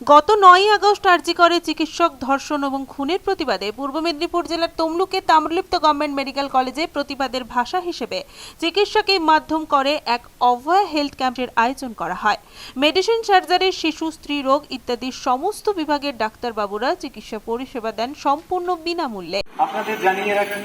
গত নয়ই আগস্ট আর্জি করে চিকিৎসক ধর্ষণ এবং খুনের প্রতিবাদে পূর্ব মেদিনীপুর জেলার তমলুকে তাম্রলিপ্ত গভর্নমেন্ট মেডিকেল কলেজে প্রতিবাদের ভাষা হিসেবে চিকিৎসকই মাধ্যম করে এক অভয়া হেলথ ক্যাম্পের আয়োজন করা হয়। মেডিসিন সার্জারি, শিশু, স্ত্রী রোগ ইত্যাদি সমস্ত বিভাগের ডাক্তারবাবুরা চিকিৎসা পরিষেবা দেন সম্পূর্ণ বিনামূল্যে। আপনাদের জানিয়ে রাখি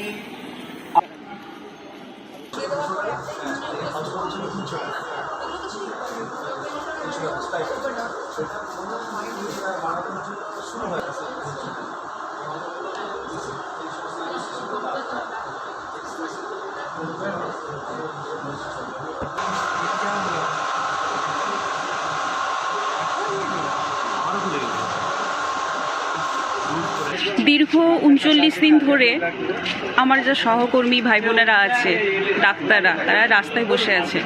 দীর্ঘ উনচল্লিশ দিন ধরে আমার যে সহকর্মী ভাই বোনেরা আছে, ডাক্তাররা, তারা রাস্তায় বসে আছে।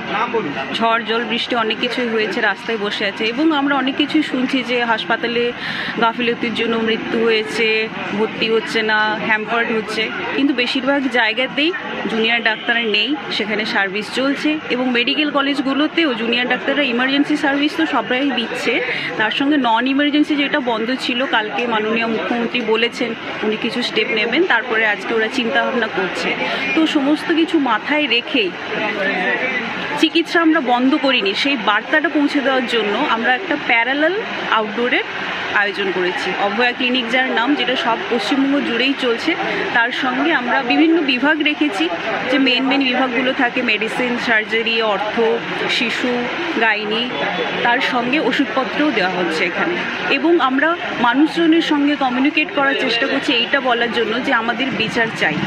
ঝড়, জল, বৃষ্টি অনেক কিছুই হয়েছে, রাস্তায় বসে আছে এবং আমরা অনেক কিছুই শুনছি যে হাসপাতালে গাফিলতির জন্য মৃত্যু হয়েছে, ভর্তি হচ্ছে না হ্যাম্পার্ড হচ্ছে। কিন্তু বেশিরভাগ জায়গাতেই জুনিয়র ডাক্তার নেই, সেখানে সার্ভিস চলছে এবং মেডিকেল কলেজগুলোতেও জুনিয়র ডাক্তাররা ইমার্জেন্সি সার্ভিস তো সবাই দিচ্ছে। তার সঙ্গে নন ইমার্জেন্সি যেটা বন্ধ ছিল, কালকে মাননীয় মুখ্যমন্ত্রী বলেছেন উনি কিছু স্টেপ নেবেন, তারপরে আজকে ওরা চিন্তা ভাবনা করছে। তো সমস্ত কিছু মাথায় রেখেই চিকিৎসা আমরা বন্ধ করিনি, সেই বার্তাটা পৌঁছে দেওয়ার জন্য আমরা একটা প্যারালাল আউটডোরের আয়োজন করেছি। অভয়া ক্লিনিক যার নাম, যেটা সব পশ্চিমবঙ্গ জুড়েই চলছে, তার সঙ্গে আমরা বিভিন্ন বিভাগ রেখেছি, যে মেন মেন বিভাগগুলো থাকে মেডিসিন সার্জারি অর্থ, শিশু, গাইনি, তার সঙ্গে ওষুধপত্রও দেওয়া হচ্ছে এখানে। এবং আমরা মানুষজনের সঙ্গে কমিউনিকেট করার চেষ্টা করছি, এইটা বলার জন্য যে আমাদের বিচার চাই।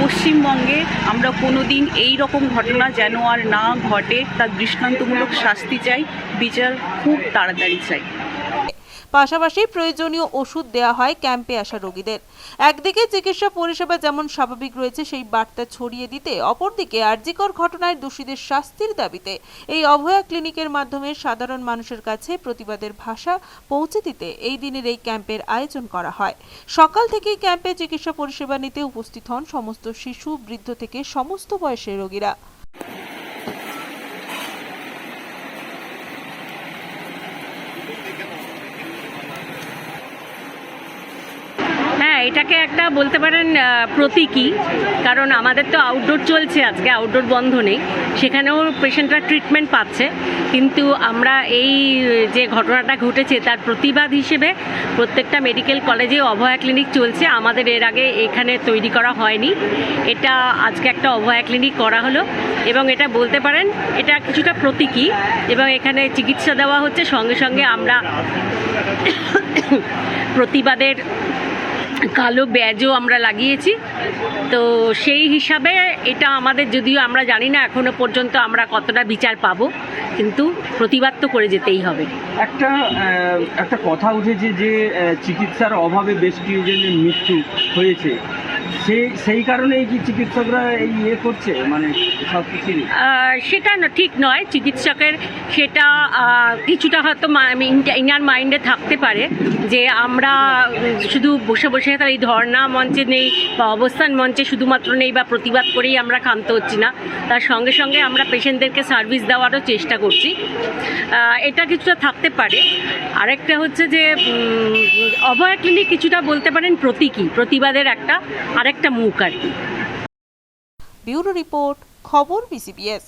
পশ্চিমবঙ্গে আমরা কোনো দিন এই রকম ঘটনা যেন আর না ঘটে, তার দৃষ্টান্তমূলক শাস্তি চাই, বিচার খুব তাড়াতাড়ি চাই। পাশাপাশি প্রয়োজনীয় ওষুধ দেওয়া হয় ক্যাম্পে আসা রোগীদের। একদিকে চিকিৎসা পরিষেবা যেমন স্বাভাবিক রয়েছে, সেই বার্তা ছড়িয়ে দিতে, অপরদিকে আরজিকর ঘটনায় দোষীদের শাস্তির দাবিতে এই অভয়া ক্লিনিকের মাধ্যমে সাধারণ মানুষের কাছে প্রতিবাদের ভাষা পৌঁছে দিতে এই দিনের এই ক্যাম্পের আয়োজন করা হয়। সকাল থেকেই ক্যাম্পে চিকিৎসা পরিষেবা নিতে উপস্থিত হন সমস্ত শিশু, বৃদ্ধ থেকে সমস্ত বয়সের রোগীরা। এটাকে একটা বলতে পারেন প্রতীকী, কারণ আমাদের তো আউটডোর চলছে আজকে আউটডোর বন্ধ নেই। সেখানেও পেশেন্টরা ট্রিটমেন্ট পাচ্ছে। কিন্তু আমরা এই, যে ঘটনাটা ঘটেছে, তার প্রতিবাদ হিসেবে প্রত্যেকটা মেডিকেল কলেজে অভয়া ক্লিনিক চলছে। আমাদের এর আগে এখানে তৈরি করা হয়নি। এটা আজকে একটা অভয়া ক্লিনিক করা হলো। এবং এটা বলতে পারেন, এটা কিছুটা প্রতীকী। এবং এখানে চিকিৎসা দেওয়া হচ্ছে। সঙ্গে সঙ্গে আমরা প্রতিবাদের কালো ব্যাজও আমরা লাগিয়েছি। তো সেই হিসাবে এটা আমাদের, যদিও আমরা জানি না এখনও পর্যন্ত আমরা কতটা বিচার পাবো। কিন্তু প্রতিবাদ তো করে যেতেই হবে। একটা একটা কথা উঠেছে যে চিকিৎসার অভাবে বেশ কিছুজনের মৃত্যু হয়েছে। সেই সেই কারণেই কি চিকিৎসকরা এই ইয়ে করছে? মানে সব কিছু সেটা না ঠিক নয়। চিকিৎসকের সেটা কিছুটা হয়তো ইনার মাইন্ডে থাকতে পারে যে আমরা শুধু বসে বসে তার এই ধর্ণা মঞ্চে নেই বা অবস্থান মঞ্চে শুধুমাত্র নেই বা প্রতিবাদ করেই আমরা ক্ষান্ত হচ্ছি না। তার সঙ্গে সঙ্গে আমরা পেশেন্টদেরকে সার্ভিস দেওয়ারও চেষ্টা করছি। এটা কিছুটা থাকতে পারে। আরেকটা হচ্ছে যে অভয় ক্লিনিক কিছুটা বলতে পারেন প্রতীকী, প্রতিবাদের একটা, আরেকটা মুখ আর কি। ব্যুরো রিপোর্ট, খবর বিসিবিএস